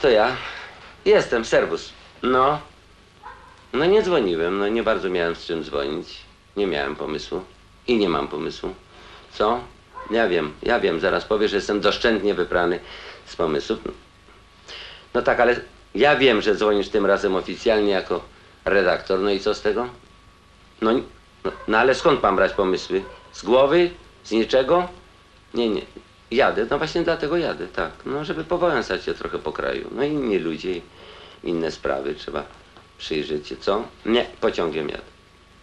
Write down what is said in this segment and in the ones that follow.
To ja. Jestem, serwus. No. No nie dzwoniłem, no nie bardzo miałem z czym dzwonić. Nie miałem pomysłu. I nie mam pomysłu. Co? Ja wiem, ja wiem, zaraz powiesz, że jestem doszczętnie wyprany z pomysłów. No tak, ale ja wiem, że dzwonisz tym razem oficjalnie jako redaktor. No i co z tego? No, no, no ale skąd mam brać pomysły? Z głowy? Z niczego? Nie, nie. Jadę, no właśnie dlatego jadę, tak. No, żeby powąsać się trochę po kraju. No inni ludzie, i inne sprawy trzeba przyjrzeć się, co? Nie, pociągiem jadę.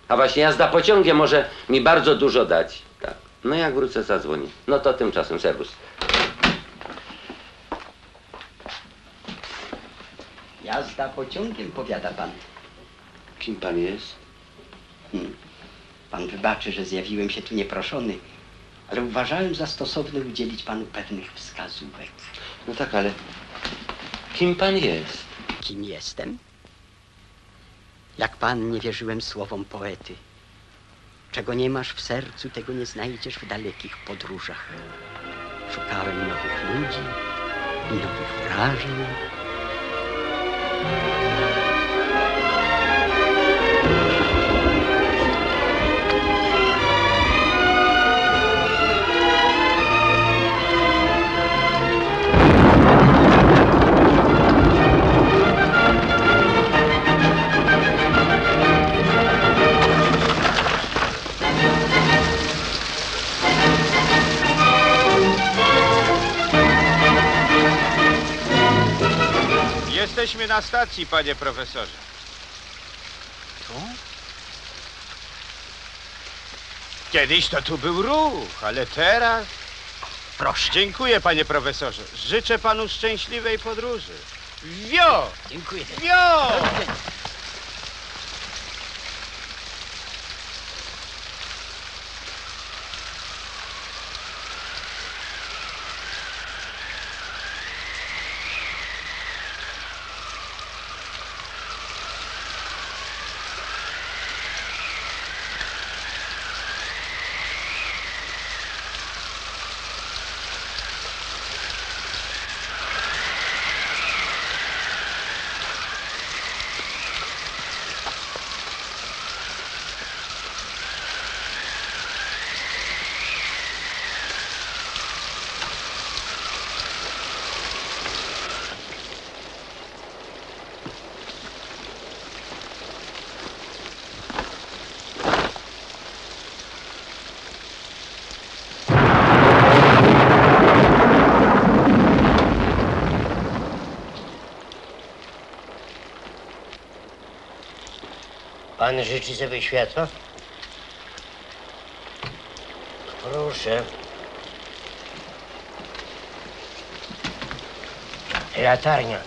A właśnie jazda pociągiem może mi bardzo dużo dać. Tak. No jak wrócę, zadzwonię. No to tymczasem serwus. Jazda pociągiem, powiada pan. Kim pan jest? Hmm. Pan wybaczy, że zjawiłem się tu nieproszony, ale uważałem za stosowne udzielić panu pewnych wskazówek. No tak, ale kim pan jest? Kim jestem? Jak pan nie wierzyłem słowom poety. Czego nie masz w sercu, tego nie znajdziesz w dalekich podróżach. Szukałem nowych ludzi i nowych wrażeń. Jesteśmy na stacji, panie profesorze. Tu? Kiedyś to tu był ruch, ale teraz... Proszę. Dziękuję, panie profesorze. Życzę panu szczęśliwej podróży. Wio! Dziękuję. Wio! Pan życzy sobie światła? Proszę. Latarnia.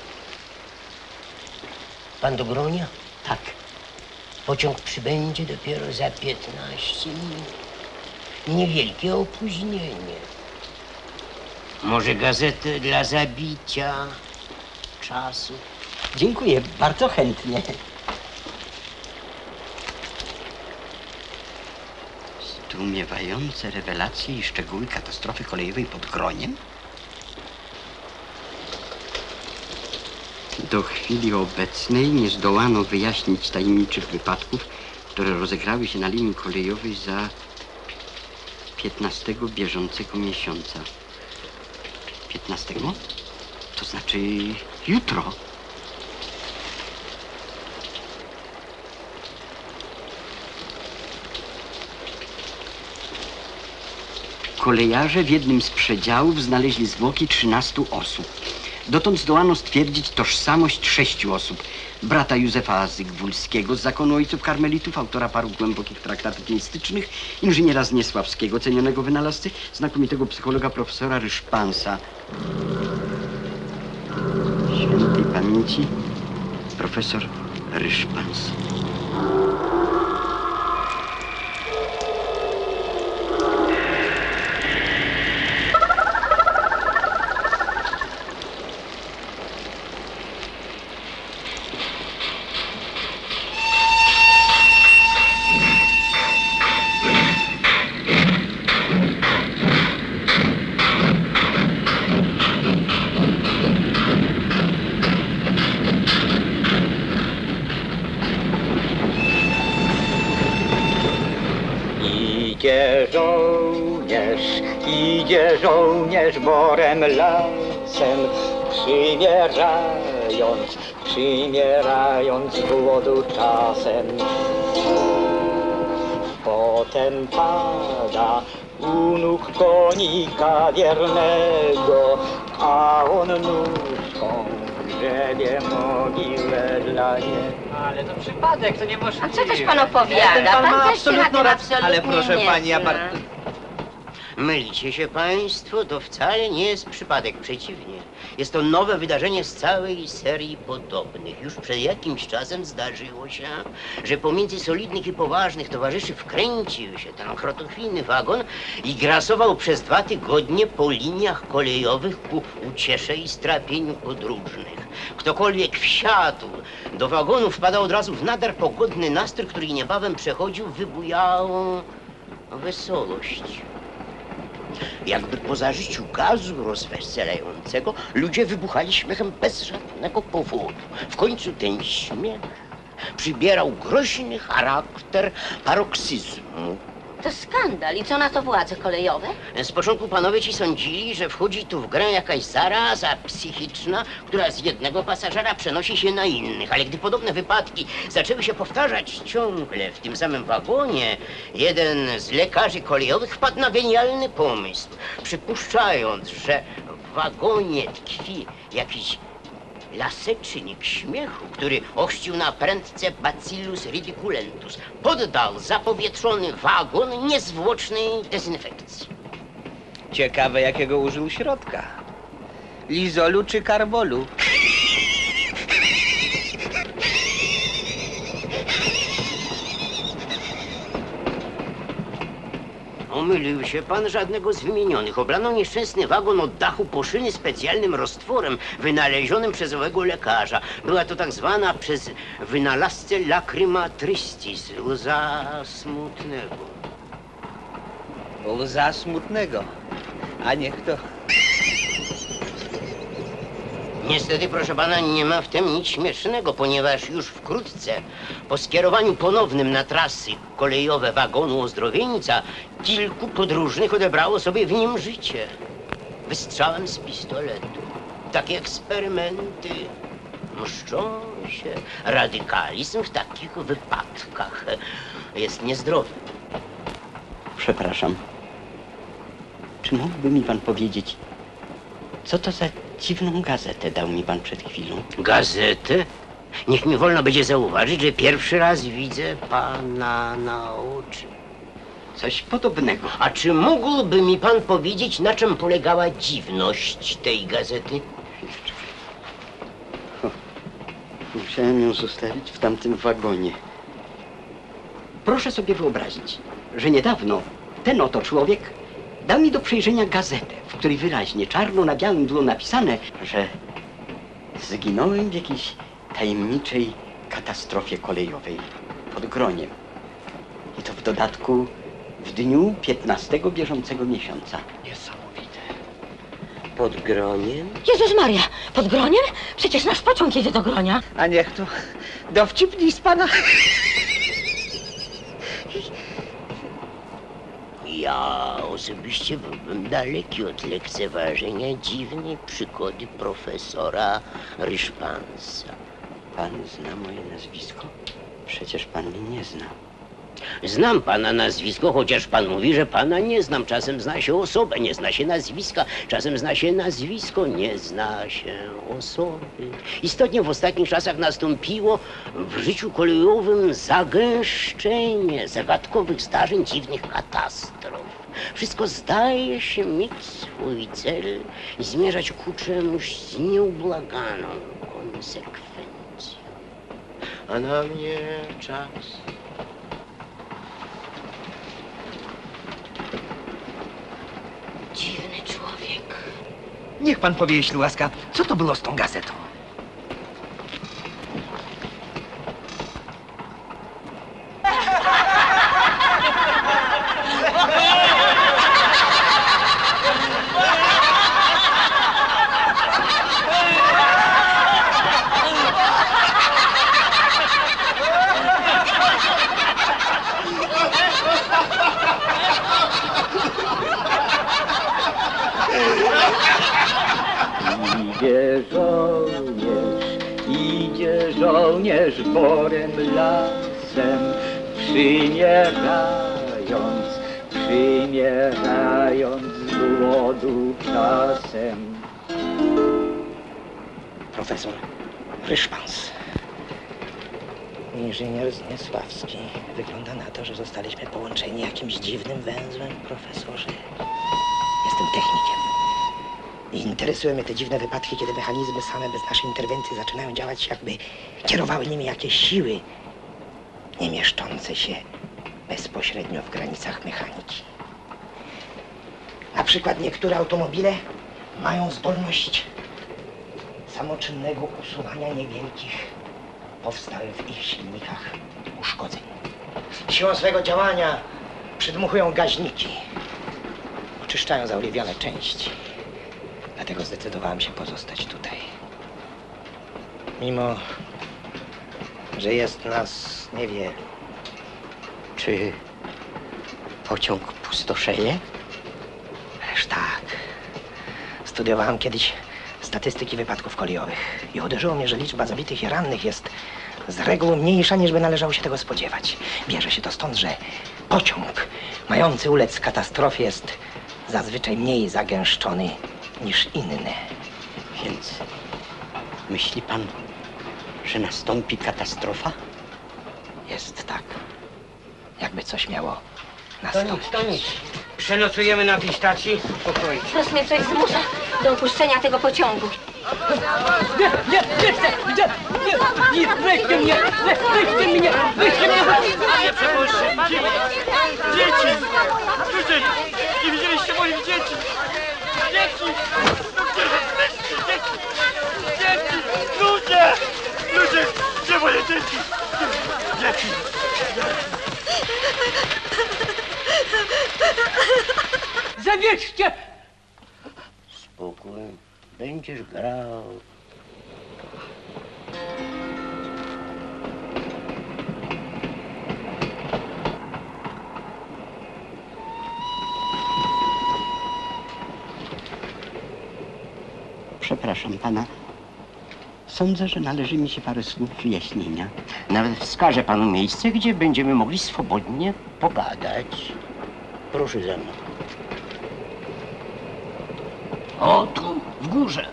Pan do Gronia? Tak. Pociąg przybędzie dopiero za 15 minut. Niewielkie opóźnienie. Może gazetę dla zabicia czasu? Dziękuję, bardzo chętnie. Zdumiewające rewelacje i szczegóły katastrofy kolejowej pod Groniem? Do chwili obecnej nie zdołano wyjaśnić tajemniczych wypadków, które rozegrały się na linii kolejowej za 15 bieżącego miesiąca. 15? To znaczy jutro. Kolejarze w jednym z przedziałów znaleźli zwłoki 13 osób. Dotąd zdołano stwierdzić tożsamość sześciu osób. Brata Józefa Zygwulskiego z zakonu ojców karmelitów, autora paru głębokich traktatów mistycznych, inżyniera Zniesławskiego, cenionego wynalazcy, znakomitego psychologa profesora Ryszpansa. Świętej pamięci profesor Ryszpans. Morem lasem, przymierając, przymierając z głodu czasem. Potem pada u nóg konika wiernego, a on nóżką grzebie mogiłę dla niego. Ale to przypadek, to niemożliwe. A co też pan opowiada? Pan ma Pan na absolutną rację. Ale absolutnie proszę nie pani, ja bardzo... Mylicie się państwo, to wcale nie jest przypadek, przeciwnie. Jest to nowe wydarzenie z całej serii podobnych. Już przed jakimś czasem zdarzyło się, że pomiędzy solidnych i poważnych towarzyszy wkręcił się ten krotochwilny wagon i grasował przez dwa tygodnie po liniach kolejowych ku uciesze i strapieniu podróżnych. Ktokolwiek wsiadł do wagonu, wpadał od razu w nader pogodny nastrój, który niebawem przechodził w wybujałą wesołość. Jakby po zażyciu gazu rozweselającego ludzie wybuchali śmiechem bez żadnego powodu. W końcu ten śmiech przybierał groźny charakter paroksyzmu. To skandal. I co na to władze kolejowe? Z początku panowie ci sądzili, że wchodzi tu w grę jakaś zaraza psychiczna, która z jednego pasażera przenosi się na innych. Ale gdy podobne wypadki zaczęły się powtarzać ciągle w tym samym wagonie, jeden z lekarzy kolejowych wpadł na genialny pomysł. Przypuszczając, że w wagonie tkwi jakiś lasecznik śmiechu, który ochrzcił na prędce Bacillus ridiculentus, poddał zapowietrzony wagon niezwłocznej dezynfekcji. Ciekawe, jakiego użył środka. Lizolu czy karbolu? Omylił się pan żadnego z wymienionych. Oblano nieszczęsny wagon od dachu poszyny specjalnym roztworem wynalezionym przez owego lekarza. Była to tak zwana przez wynalazcę lacrima tristis, łza smutnego. Łza smutnego. A niech to... Niestety, proszę pana, nie ma w tym nic śmiesznego, ponieważ już wkrótce, po skierowaniu ponownym na trasy kolejowe wagonu Ozdrowieńca, kilku podróżnych odebrało sobie w nim życie. Wystrzałem z pistoletu. Takie eksperymenty mszczą się. Radykalizm w takich wypadkach jest niezdrowy. Przepraszam. Czy mógłby mi pan powiedzieć, co to za dziwną gazetę dał mi pan przed chwilą? Gazetę? Niech mi wolno będzie zauważyć, że pierwszy raz widzę pana na oczy. Coś podobnego. A czy mógłby mi pan powiedzieć, na czym polegała dziwność tej gazety? Musiałem ją zostawić w tamtym wagonie. Proszę sobie wyobrazić, że niedawno ten oto człowiek dał mi do przejrzenia gazetę, w której wyraźnie czarno na białym było napisane, że zginąłem w jakiejś tajemniczej katastrofie kolejowej pod Groniem. I to w dodatku w dniu 15 bieżącego miesiąca. Niesamowite. Pod groniem? Jezus Maria, pod Groniem? Przecież nasz pociąg jedzie do Gronia. A niech to... Dowcipnij z pana... Ja osobiście byłbym daleki od lekceważenia dziwnej przygody profesora Ryszpansa. Pan zna moje nazwisko? Przecież pan mnie nie zna. Znam pana nazwisko, chociaż pan mówi, że pana nie znam. Czasem zna się osobę, nie zna się nazwiska. Czasem zna się nazwisko, nie zna się osoby. Istotnie w ostatnich czasach nastąpiło w życiu kolejowym zagęszczenie zagadkowych zdarzeń, dziwnych katastrof. Wszystko zdaje się mieć swój cel i zmierzać ku czemuś z nieubłaganą konsekwencją. A na mnie czas. Dziwny człowiek. Niech pan powie, jeśli łaska, co to było z tą gazetą? żołnierz, idzie żołnierz borem lasem, przymierając, przymierając z głodu czasem. Profesor Ryszpans. Inżynier Zniesławski. Wygląda na to, że zostaliśmy połączeni jakimś dziwnym węzłem, profesorze. Jestem technikiem. I interesują mnie te dziwne wypadki, kiedy mechanizmy same bez naszej interwencji zaczynają działać, jakby kierowały nimi jakieś siły, nie mieszczące się bezpośrednio w granicach mechaniki. Na przykład niektóre automobile mają zdolność samoczynnego usuwania niewielkich powstałych w ich silnikach uszkodzeń. Siłą swego działania przydmuchują gaźniki. Oczyszczają zaoliwione części. Dlatego zdecydowałem się pozostać tutaj. Mimo, że jest nas niewielu. Czy pociąg pustoszeje? Ależ tak. Studiowałem kiedyś statystyki wypadków kolejowych i uderzyło mnie, że liczba zabitych i rannych jest z reguły mniejsza, niż by należało się tego spodziewać. Bierze się to stąd, że pociąg mający ulec katastrofie jest zazwyczaj mniej zagęszczony niż inne. Więc myśli pan, że nastąpi katastrofa? Jest tak, jakby coś miało nastąpić. Przenocujemy na tej stacji w pokoju. Wciąż mnie coś zmusza do opuszczenia tego pociągu. Nie, nie, nie chcę! Nie, nie, nie, weźcie mnie! We, weźcie mnie! Weźcie mnie! Dzieci! Ludzie! Nie widzieliście moich dzieci! Dzieci! Dzieci! Dzieci! Ludzie! Ludzie! Gdzie moje dzieci? Dzieci! Zawieźcie! Spokój, będziesz grał. Przepraszam pana. Sądzę, że należy mi się parę słów wyjaśnienia. Nawet wskażę panu miejsce, gdzie będziemy mogli swobodnie pogadać. Proszę ze mną. O, tu, w górze.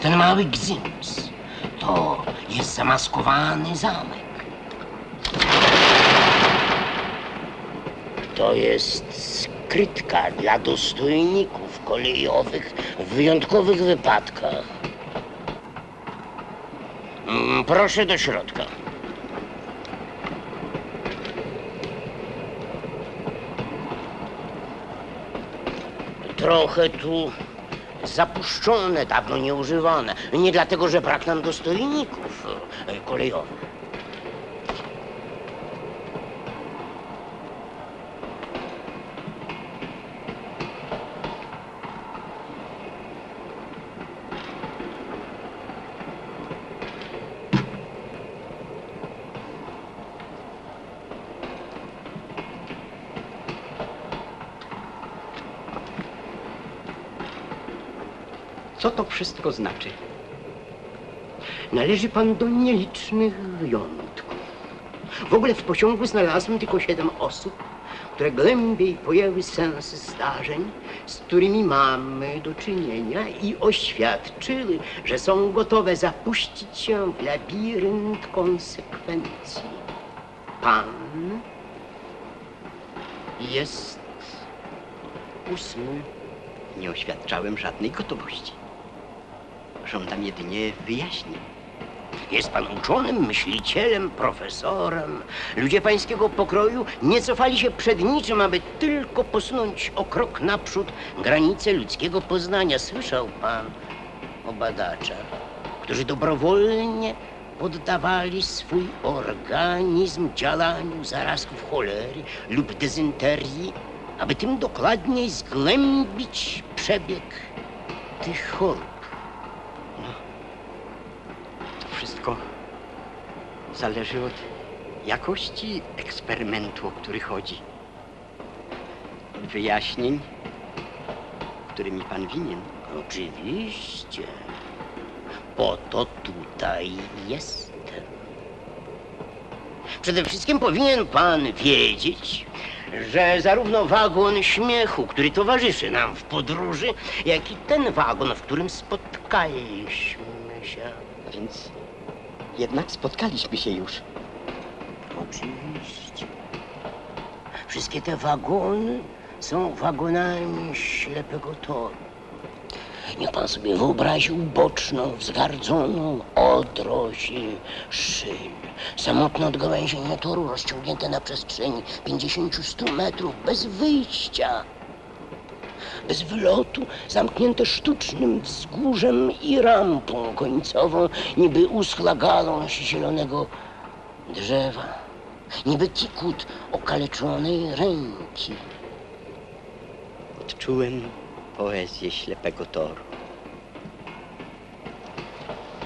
Ten mały gzyms. To jest zamaskowany zamek. To jest skrytka dla dostojników kolejowych w wyjątkowych wypadkach. Mm, Proszę do środka. Trochę tu zapuszczone, dawno nieużywane. Nie dlatego, że brak nam dostojników e, kolejowych. Co to wszystko znaczy? Należy pan do nielicznych wyjątków. W ogóle w pociągu znalazłem tylko siedem osób, które głębiej pojęły sens zdarzeń, z którymi mamy do czynienia i oświadczyły, że są gotowe zapuścić się w labirynt konsekwencji. Pan jest ósmy. Nie oświadczałem żadnej gotowości. Żądam jedynie wyjaśnień. Jest pan uczonym, myślicielem, profesorem. Ludzie pańskiego pokroju nie cofali się przed niczym, aby tylko posunąć o krok naprzód granice ludzkiego poznania. Słyszał pan o badaczach, którzy dobrowolnie poddawali swój organizm działaniu zarazków cholery lub dezynterii, aby tym dokładniej zgłębić przebieg tych chorób. To wszystko zależy od jakości eksperymentu, o który chodzi. Od wyjaśnień, które mi pan winien. Oczywiście. Po to tutaj jestem. Przede wszystkim powinien pan wiedzieć, że zarówno wagon śmiechu, który towarzyszy nam w podróży, jak i ten wagon, w którym spotkaliśmy się. Więc jednak spotkaliśmy się już. Oczywiście. Wszystkie te wagony są wagonami ślepego toru. Niech pan sobie wyobrazi uboczną, wzgardzoną odrośl szyn. Samotne odgałęzienie toru rozciągnięte na przestrzeni 50-100 metrów, bez wyjścia. Bez wylotu, zamknięte sztucznym wzgórzem i rampą końcową, niby uschła gałąź zielonego drzewa. Niby kikut okaleczonej ręki. Odczułem poezję ślepego toru.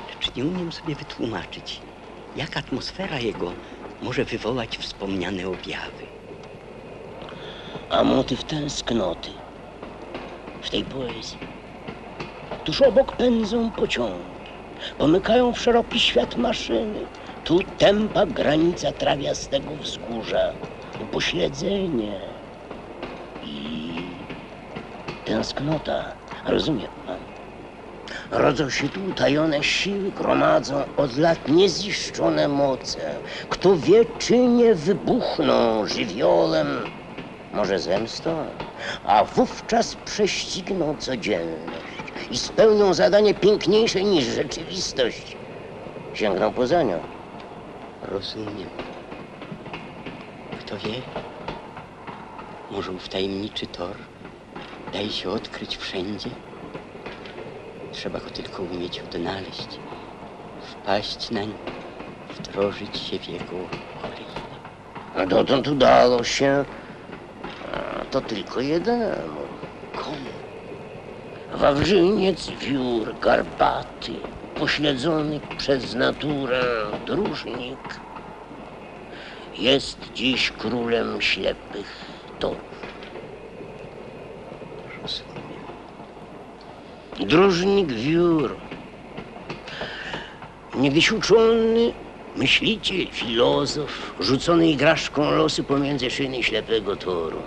Lecz nie umiem sobie wytłumaczyć, jak atmosfera jego może wywołać wspomniane objawy. a motyw tęsknoty w tej poezji. Tuż obok pędzą pociągi, pomykają w szeroki świat maszyny. Tu tępa granica trawiastego wzgórza, upośledzenie i tęsknota. Rozumie pan? Rodzą się tu utajone siły, gromadzą od lat nieziszczone moce. Kto wie, czy nie wybuchną żywiołem może zemstą, a wówczas prześcigną codzienność i spełnią zadanie piękniejsze niż rzeczywistość. Sięgną poza nią. Rozumiem. Kto wie, może ów tajemniczy tor daje się odkryć wszędzie? Trzeba go tylko umieć odnaleźć, wpaść nań, wdrożyć się w jego kolejne. A dotąd udało się to tylko jednemu. Komu? Wawrzyniec wiór garbaty, pośledzony przez naturę dróżnik, jest dziś królem ślepych torów. Dróżnik wiór. Niegdyś uczony myśliciel, filozof, rzucony igraszką losu pomiędzy szyny ślepego toru.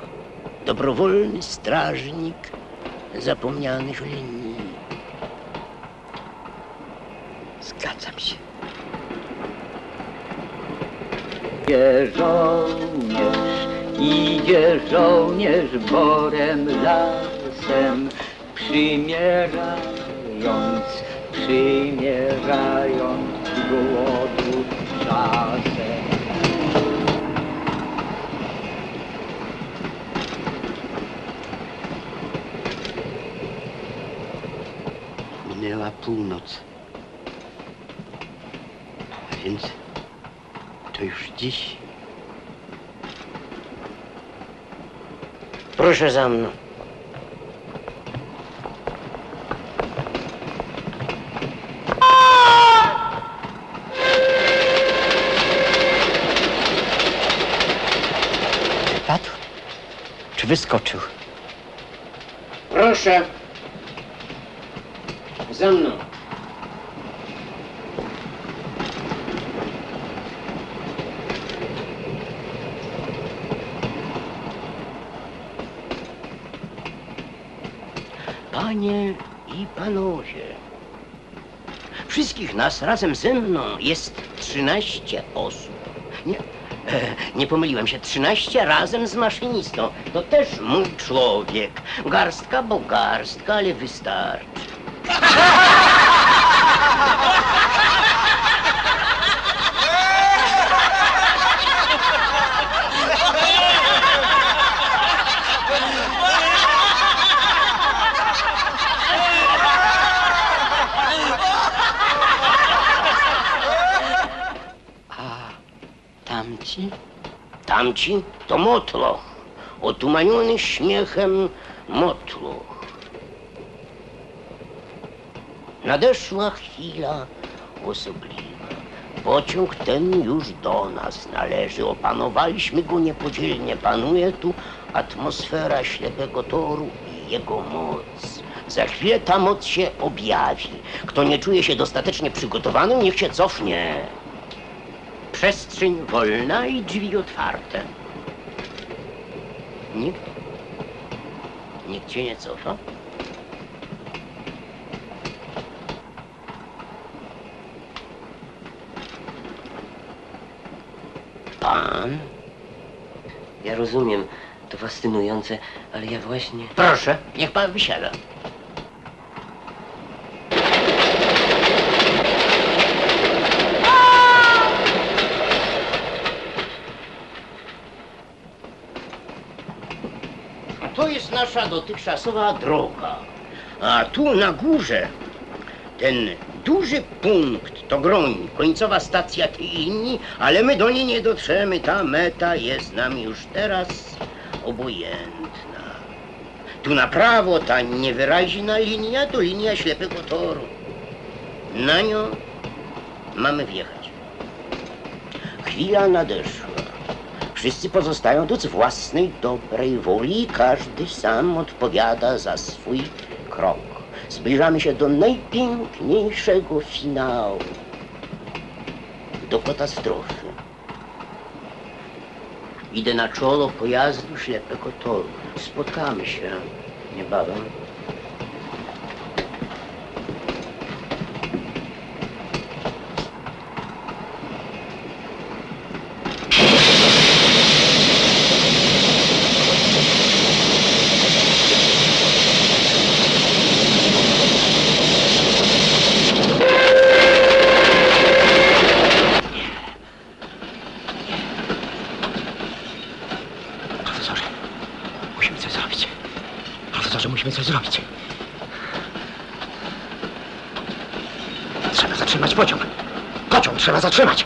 Dobrowolny strażnik zapomnianych linii. Zgadzam się. Idzie żołnierz, idzie żołnierz borem lasem, przymierzając, przymierzając głodu czasem. Północ. A więc to już dziś. Proszę za mną. Padł? Czy wyskoczył? Proszę. Za mną. Panie i panowie, wszystkich nas razem ze mną jest 13 osób. Nie, e, nie pomyliłem się, 13 razem z maszynistą. To też mój człowiek. Garstka, bo garstka, ale wystarczy. Тамці? Тамці? То мотло. Отуманений сміхом Nadeszła chwila osobliwa. Pociąg ten już do nas należy. Opanowaliśmy go niepodzielnie. Panuje tu atmosfera ślepego toru i jego moc. Za chwilę ta moc się objawi. Kto nie czuje się dostatecznie przygotowany, niech się cofnie. przestrzeń wolna i drzwi otwarte. Nikt? Nikt się nie cofa? Pan? Ja rozumiem, to fascynujące, ale ja właśnie... Proszę, niech pan wysiada. To jest nasza dotychczasowa droga. A tu na górze ten duży punkt to Groń, końcowa stacja Tyini, ale my do niej nie dotrzemy. Ta meta jest nam już teraz obojętna. Tu na prawo ta niewyraźna linia to linia ślepego toru. Na nią mamy wjechać. Chwila nadeszła. Wszyscy pozostają tu z własnej dobrej woli każdy sam odpowiada za swój krok. Zbliżamy się do najpiękniejszego finału. Do katastrofy. Idę na czolo pojazdu ślepego toru. Spotkamy się niebawem. Profesorze, musimy coś zrobić. Profesorze, musimy coś zrobić. Trzeba zatrzymać pociąg. Pociąg trzeba zatrzymać.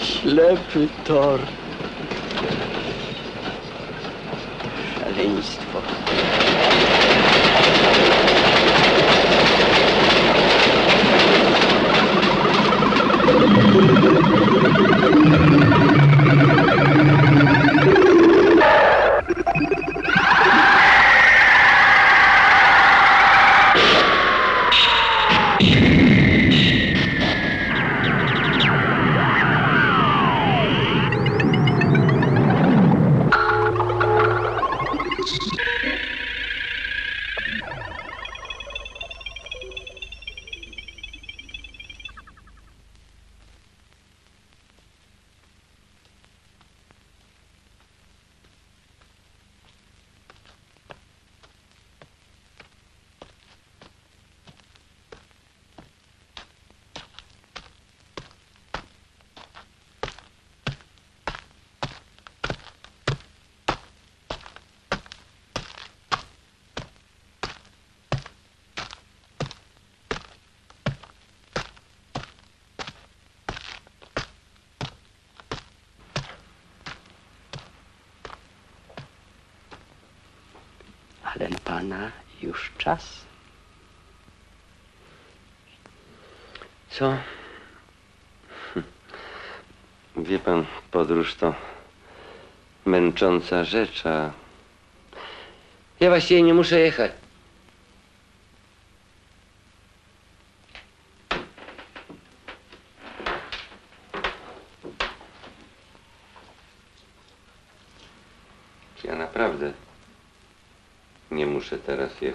Släpp Viktor. Шаленство. Ale pana już czas. Co? Wie pan, podróż to męcząca rzecz, a ja właściwie nie muszę jechać. Ja